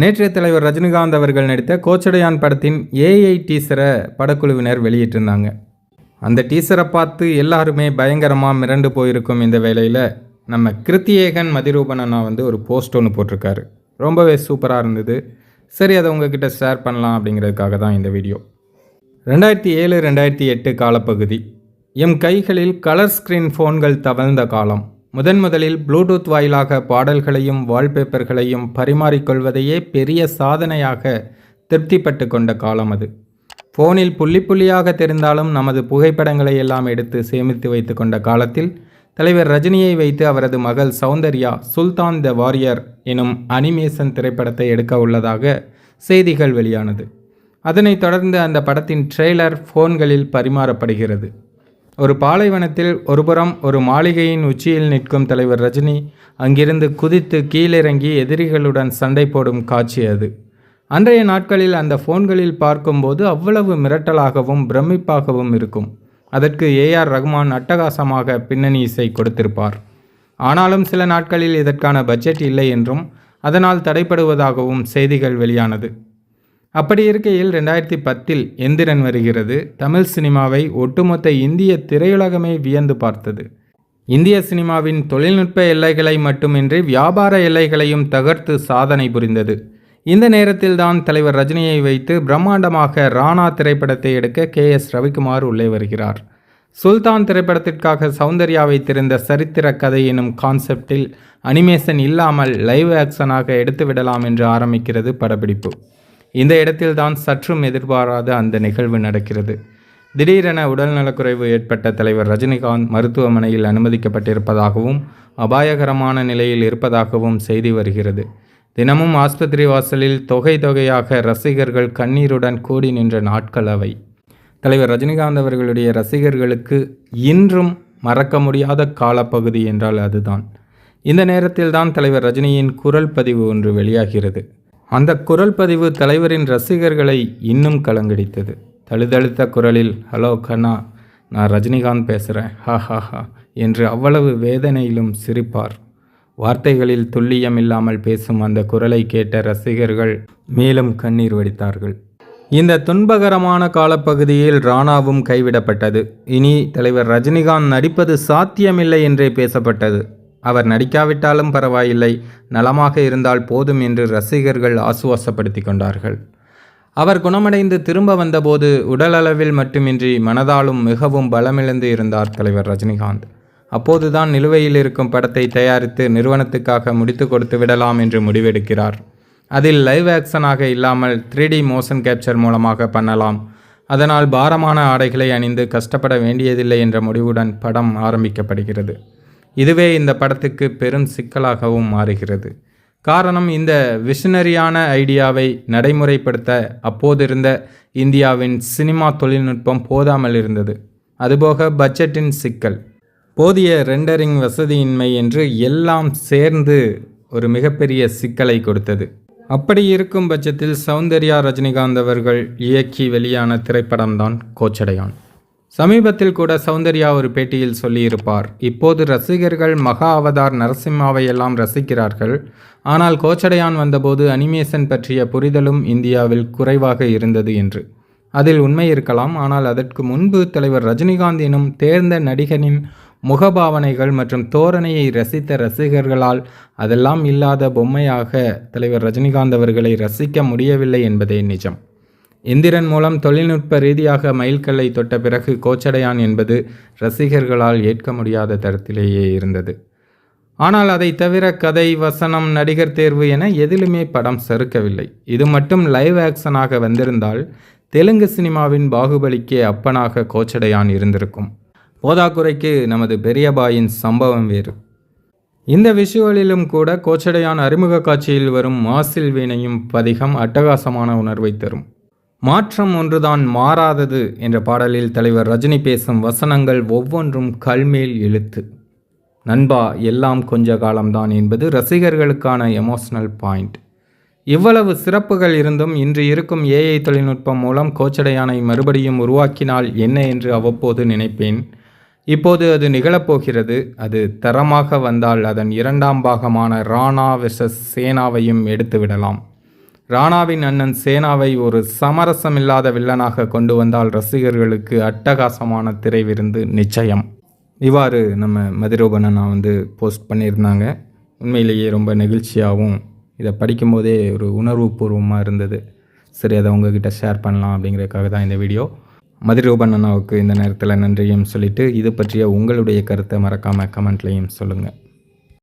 நேற்றைய தலைவர் ரஜினிகாந்த் அவர்கள் நடித்த கோச்சடையான் படத்தின் ஏஐ டீசரை படக்குழுவினர் வெளியிட்டிருந்தாங்க. அந்த டீசரை பார்த்து எல்லாருமே பயங்கரமாக மிரண்டு போயிருக்கும் இந்த வேளையில் நம்ம கிருத்தியேகன் மதிரூபன் அண்ணா வந்து ஒரு போஸ்ட் ஒன்று போட்டிருக்காரு. ரொம்பவே சூப்பராக இருந்தது. சரி அதை உங்ககிட்ட ஷேர் பண்ணலாம் அப்படிங்கிறதுக்காக தான் இந்த வீடியோ. ரெண்டாயிரத்தி ஏழு ரெண்டாயிரத்தி எட்டு காலப்பகுதி. எம் கைகளில் கலர் ஸ்க்ரீன் ஃபோன்கள் தவழ்ந்த காலம். முதன் முதலில் ப்ளூடூத் வாயிலாக பாடல்களையும் வால்பேப்பர்களையும் பரிமாறிக்கொள்வதையே பெரிய சாதனையாக திருப்திப்பட்டு கொண்ட காலம் அது. ஃபோனில் புள்ளி புள்ளியாக தெரிந்தாலும் நமது புகைப்படங்களை எல்லாம் எடுத்து சேமித்து வைத்து கொண்ட காலத்தில் தலைவர் ரஜினியை வைத்து அவரது மகள் சௌந்தர்யா சுல்தான் த வாரியர் எனும் அனிமேஷன் திரைப்படத்தை எடுக்க உள்ளதாக செய்திகள் வெளியானது. அதனைத் தொடர்ந்து அந்த படத்தின் ட்ரெய்லர் ஃபோன்களில் பரிமாறப்படுகிறது. ஒரு பாலைவனத்தில் ஒருபுறம் ஒரு மாளிகையின் உச்சியில் நிற்கும் தலைவர் ரஜினி அங்கிருந்து குதித்து கீழிறங்கி எதிரிகளுடன் சண்டை போடும் காட்சி அது. அன்றைய நாட்களில் அந்த ஃபோன்களில் பார்க்கும்போது அவ்வளவு மிரட்டலாகவும் பிரமிப்பாகவும் இருக்கும். அதற்கு ஏஆர் ரகுமான் அட்டகாசமாக பின்னணி இசை கொடுத்திருப்பார். ஆனாலும் சில நாட்களில் இதற்கான பட்ஜெட் இல்லை என்றும் அதனால் தடைப்படுவதாகவும் செய்திகள் வெளியானது. அப்படி இருக்கையில் ரெண்டாயிரத்தி பத்தில் எந்திரன் வருகிறது. தமிழ் சினிமாவை ஒட்டுமொத்த இந்திய திரையுலகமே வியந்து பார்த்தது. இந்திய சினிமாவின் தொழில்நுட்ப எல்லைகளை மட்டுமின்றி வியாபார எல்லைகளையும் தகர்த்து சாதனை புரிந்தது. இந்த நேரத்தில்தான் தலைவர் ரஜினியை வைத்து பிரம்மாண்டமாக ராணா திரைப்படத்தை எடுக்க கே எஸ் ரவிக்குமார் உள்ளே வருகிறார். சுல்தான் திரைப்படத்திற்காக சௌந்தர்யாவை திறந்த சரித்திர கதை எனும் கான்செப்டில் அனிமேஷன் இல்லாமல் லைவ் ஆக்ஷனாக எடுத்துவிடலாம் என்று ஆரம்பிக்கிறது படப்பிடிப்பு. இந்த இடத்தில்தான் சற்றும் எதிர்பாராத அந்த நிகழ்வு நடக்கிறது. திடீரென உடல்நலக்குறைவு ஏற்பட்ட தலைவர் ரஜினிகாந்த் மருத்துவமனையில் அனுமதிக்கப்பட்டிருப்பதாகவும் அபாயகரமான நிலையில் இருப்பதாகவும் செய்தி வருகிறது. தினமும் ஆஸ்பத்திரி வாசலில் தொகை தொகையாக ரசிகர்கள் கண்ணீருடன் கூடி நின்ற நாட்கள் அவை. தலைவர் ரஜினிகாந்த் அவர்களுடைய ரசிகர்களுக்கு இன்றும் மறக்க முடியாத காலப்பகுதி என்றால் அதுதான். இந்த நேரத்தில் தான் தலைவர் ரஜினியின் குரல் பதிவு ஒன்று வெளியாகிறது. அந்த குரல் பதிவு தலைவரின் ரசிகர்களை இன்னும் கலங்கடித்தது. தழுதழுத்த குரலில் ஹலோ கண்ணா நான் ரஜினிகாந்த் பேசுகிறேன் ஹா ஹா ஹா என்று அவ்வளவு வேதனையிலும் சிரிப்பார். வார்த்தைகளில் துல்லியம் இல்லாமல் பேசும் அந்த குரலை கேட்ட ரசிகர்கள் மேலும் கண்ணீர் வடித்தார்கள். இந்த துன்பகரமான காலப்பகுதியில் ராணாவும் கைவிடப்பட்டது. இனி தலைவர் ரஜினிகாந்த் நடிப்பது சாத்தியமில்லை என்றே பேசப்பட்டது. அவர் நடிக்காவிட்டாலும் பரவாயில்லை நலமாக இருந்தால் போதும் என்று ரசிகர்கள் ஆசுவாசப்படுத்தி கொண்டார்கள். அவர் குணமடைந்து திரும்ப வந்தபோது உடலளவில் மட்டுமின்றி மனதாலும் மிகவும் பலமிழந்து இருந்தார் தலைவர் ரஜினிகாந்த். அப்போதுதான் நிலுவையில் இருக்கும் படத்தை தயாரித்து நிறுவனத்துக்காக முடித்து கொடுத்து விடலாம் என்று முடிவெடுக்கிறார். அதில் லைவ் ஆக்ஷனாக இல்லாமல் த்ரீ டி மோஷன் கேப்சர் மூலமாக பண்ணலாம். அதனால் பாரமான ஆடைகளை அணிந்து கஷ்டப்பட வேண்டியதில்லை என்ற முடிவுடன் படம் ஆரம்பிக்கப்படுகிறது. இதுவே இந்த படத்துக்கு பெரும் சிக்கலாகவும் மாறுகிறது. காரணம் இந்த விஷனரியான ஐடியாவை நடைமுறைப்படுத்த அப்போதிருந்த இந்தியாவின் சினிமா தொழில்நுட்பம் போதாமல் இருந்தது. அதுபோக பட்ஜெட்டின் சிக்கல். போதிய ரெண்டரிங் வசதியின்மை என்று எல்லாம் சேர்ந்து ஒரு மிகப்பெரிய சிக்கலை கொடுத்தது. அப்படி இருக்கும் பட்சத்தில் சௌந்தர்யா ரஜினிகாந்த் அவர்கள் இயக்கி வெளியான திரைப்படம்தான் கோச்சடையான். சமீபத்தில் கூட சௌந்தர்யா ஒரு பேட்டியில் சொல்லியிருப்பார் இப்போது ரசிகர்கள் மகா அவதார் நரசிம்மாவை எல்லாம் ரசிக்கிறார்கள். ஆனால் கோச்சடையான் வந்தபோது அனிமேஷன் பற்றிய புரிதலும் இந்தியாவில் குறைவாக இருந்தது என்று. அதில் உண்மை இருக்கலாம் ஆனால் அதற்கு முன்பு தலைவர் ரஜினிகாந்த் எனும் தேர்ந்த நடிகனின் முகபாவனைகள் மற்றும் தோரணையை ரசித்த ரசிகர்களால் அதெல்லாம் இல்லாத பொம்மையாக தலைவர் ரஜினிகாந்த் அவர்களை ரசிக்க முடியவில்லை என்பதே நிஜம். இந்திரன் மூலம் தொழில்நுட்ப ரீதியாக மைல்கல்லை தொட்ட பிறகு கோச்சடையான் என்பது ரசிகர்களால் ஏற்க முடியாத தரத்திலேயே இருந்தது. ஆனால் அதை தவிர கதை வசனம் நடிகர் தேர்வு என எதிலுமே படம் சறுக்கவில்லை இது மட்டும் லைவ் ஆக்ஷனாக வந்திருந்தால் தெலுங்கு சினிமாவின் பாகுபலிக்கே அப்பனாக கோச்சடையான் இருந்திருக்கும். போதாக்குறைக்கு நமது பெரியபாயின் சம்பவம் வேறு. இந்த விஷுவலிலும் கூட கோச்சடையான் அறிமுக காட்சியில் வரும் மாசில் வீணையும் பதிகம் அட்டகாசமான உணர்வை தரும். மாற்றம் ஒன்றுதான் மாறாதது என்ற பாடலில் தலைவர் ரஜினி பேசும் வசனங்கள் ஒவ்வொன்றும் கல்மேல் எழுத்து. நண்பா எல்லாம் கொஞ்ச காலம்தான் என்பது ரசிகர்களுக்கான எமோஷனல் பாயிண்ட் இவ்வளவு சிறப்புகள் இருந்தும் இன்று இருக்கும் ஏஐ தொழில்நுட்பம் மூலம் கோச்சடையானை மறுபடியும் உருவாக்கினால் என்ன என்று அவ்வப்போது நினைப்பேன். இப்போது அது நிகழப்போகிறது. அது தரமாக வந்தால் அதன் இரண்டாம் பாகமான ராணா வெர்சஸ் சேனாவையும் எடுத்துவிடலாம். ராணாவின் அண்ணன் சேனாவை ஒரு சமரசமில்லாத வில்லனாக கொண்டு வந்தால் ரசிகர்களுக்கு அட்டகாசமான திரை விருந்து நிச்சயம். இவ்வாறு நம்ம மதிரூபன் அண்ணா வந்து போஸ்ட் பண்ணியிருந்தாங்க. உண்மையிலேயே ரொம்ப நெகிழ்ச்சியாகவும் இதை படிக்கும்போதே ஒரு உணர்வுபூர்வமாக இருந்தது. சரி அதை உங்ககிட்ட ஷேர் பண்ணலாம் அப்படிங்கிறதுக்காக தான் இந்த வீடியோ. மதிரூபன் அண்ணாவுக்கு இந்த நேரத்தில் நன்றியும் சொல்லிவிட்டு இது பற்றிய உங்களுடைய கருத்தை மறக்காமல் கமெண்ட்லேயும் சொல்லுங்கள்